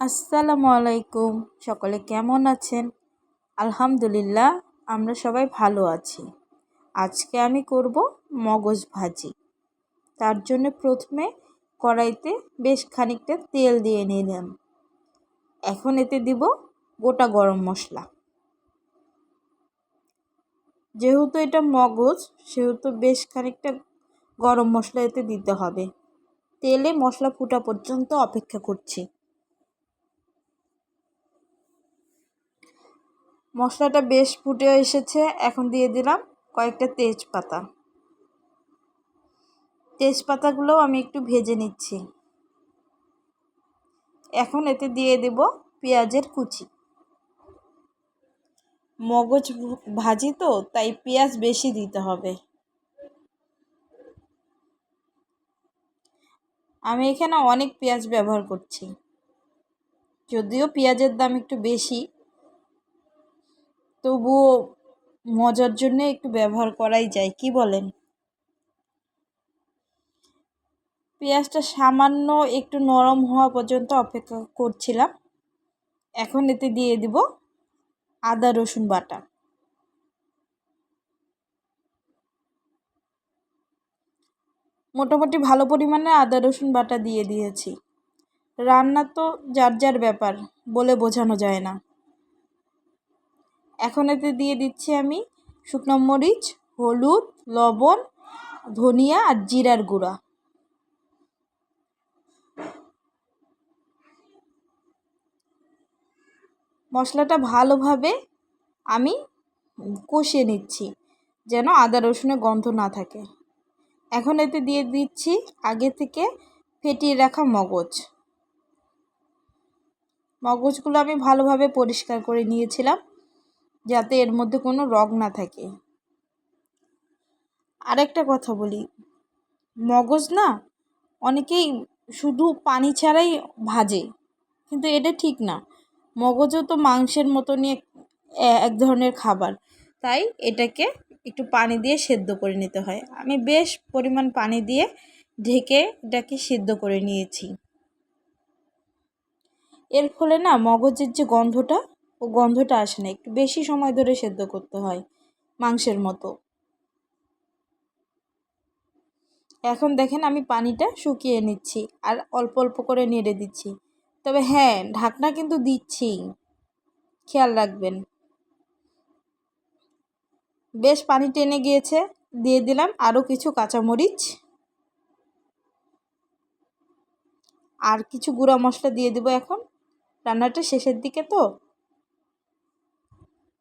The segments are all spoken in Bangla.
আসসালামু আলাইকুম। সকলে কেমন আছেন? আলহামদুলিল্লাহ, আমরা সবাই ভালো আছি। আজকে আমি করব মগজ ভাজি। তার জন্য প্রথমে কড়াইতে বেশ খানিকটা তেল দিয়ে নিলাম। এখন এতে দিব গোটা গরম মশলা। যেহেতু এটা মগজ, সেহেতু বেশ খানিকটা গরম মশলা এতে দিতে হবে। তেলে মশলা ফুটা পর্যন্ত অপেক্ষা করছি। মশলাটা বেশ ফুটে এসেছে, এখন দিয়ে দিলাম কয়েকটা তেজপাতা। তেজপাতাগুলোও আমি একটু ভেজে নিচ্ছি। এখন এতে দিয়ে দেব পেঁয়াজের কুচি। মগজ ভাজি তো, তাই পেঁয়াজ বেশি দিতে হবে। আমি এখানে অনেক পেঁয়াজ ব্যবহার করছি। যদিও পেঁয়াজের দাম একটু বেশি তবুও মজার জন্য একটু ব্যবহার করাই যায়, কি বলেন? পেঁয়াজটা সামান্য একটু নরম হওয়া পর্যন্ত অপেক্ষা করছিলাম। এখন এতে দিয়ে দিব আদা, রসুন বাটা। মোটামুটি ভালো পরিমাণে আদা, রসুন বাটা দিয়ে দিয়েছি। রান্না তো যার যার ব্যাপার বলে বোঝানো যায় না। এখন এতে দিয়ে দিচ্ছি আমি শুকনো মরিচ, হলুদ, লবণ, ধনিয়া আর জিরার গুঁড়া। মশলাটা ভালোভাবে আমি কষিয়ে নিচ্ছি যেন আদা রসুনের গন্ধ না থাকে। এখন এতে দিয়ে দিচ্ছি আগে থেকে ফেটিয়ে রাখা মগজ। মগজগুলো আমি ভালোভাবে পরিষ্কার করে নিয়েছিলাম। যাতে এর মধ্যে কোনো রগ না থাকে। আরেকটা কথা বলি। মগজ না অনেকেই শুধু পানি ছাড়াই ভাজে, কিন্তু এটা ঠিক না। মগজও তো মাংসের মতনই এক ধরনের খাবার। তাই এটাকে একটু পানি দিয়ে সেদ্ধ করে নিতে হয়। আমি বেশ পরিমাণ পানি দিয়ে ঢেকে এটাকে সিদ্ধ করে নিয়েছি। এর ফলে না মগজের যে গন্ধটা ও গন্ধটা আসে না, একটু বেশি সময় ধরে সেদ্ধ করতে হয় মাংসের মতো। এখন দেখেন আমি পানিটা শুকিয়ে নিচ্ছি আর অল্প অল্প করে নেড়ে দিচ্ছি। তবে হ্যাঁ ঢাকনা কিন্তু দিচ্ছি। খেয়াল রাখবেন। বেশ পানি টেনে গিয়েছে, দিয়ে দিলাম আরও কিছু কাঁচামরিচ। আর কিছু গুঁড়া মশলা দিয়ে দেবো এখন। রান্নাটা শেষের দিকে তো।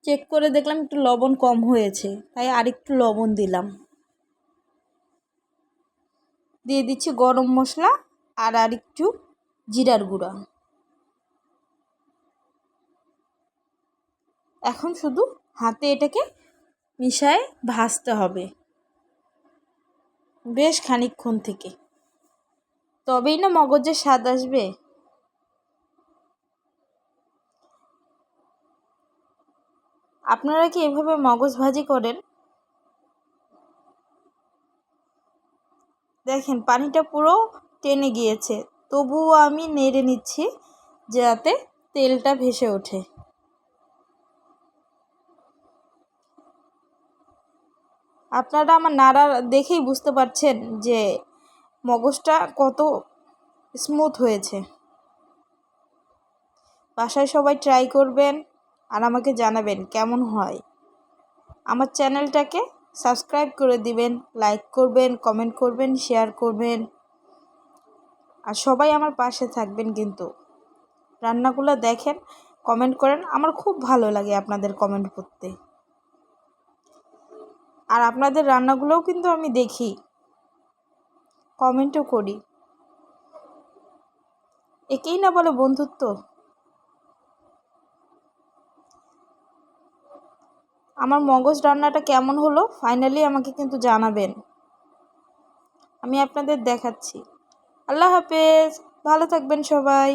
চেক করে দেখলাম একটু লবণ কম হয়েছে, তাই আর একটু লবণ দিলাম। দিয়ে দিচ্ছি গরম মশলা আর আর একটু জিরার গুঁড়া। এখন শুধু হাতে এটাকে মিশায় ভাজতে হবে। বেশ খানিকক্ষণ থেকে। তবেই না মগজের স্বাদ আসবে? আপনারা কি এভাবে মগজ ভাজি করেন? দেখেন, পানিটা পুরো টেনে গিয়েছে। তবুও আমি নেড়ে নিচ্ছি যাতে তেলটা ভেসে ওঠে। আপনারা আমার নাড়া দেখেই বুঝতে পারছেন যে মগজটা কত স্মুথ হয়েছে। বাসায় সবাই ট্রাই করবেন। আর আমাকে জানাবেন কেমন হয়। আমার চ্যানেলটাকে সাবস্ক্রাইব করে দিবেন, লাইক করবেন, কমেন্ট করবেন, শেয়ার করবেন। আর সবাই আমার পাশে থাকবেন কিন্তু। রান্নাগুলো দেখেন, কমেন্ট করেন, আমার খুব ভালো লাগে আপনাদের কমেন্ট করতে। আর আপনাদের রান্নাগুলোও কিন্তু আমি দেখি, কমেন্টও করি। একেই না বলে বন্ধুত্ব? আমার মগজ রান্নাটা কেমন হলো? ফাইনালি আমাকে কিন্তু জানাবেন। আমি আপনাদের দেখাচ্ছি। আল্লাহ হাফেজ। ভালো থাকবেন সবাই।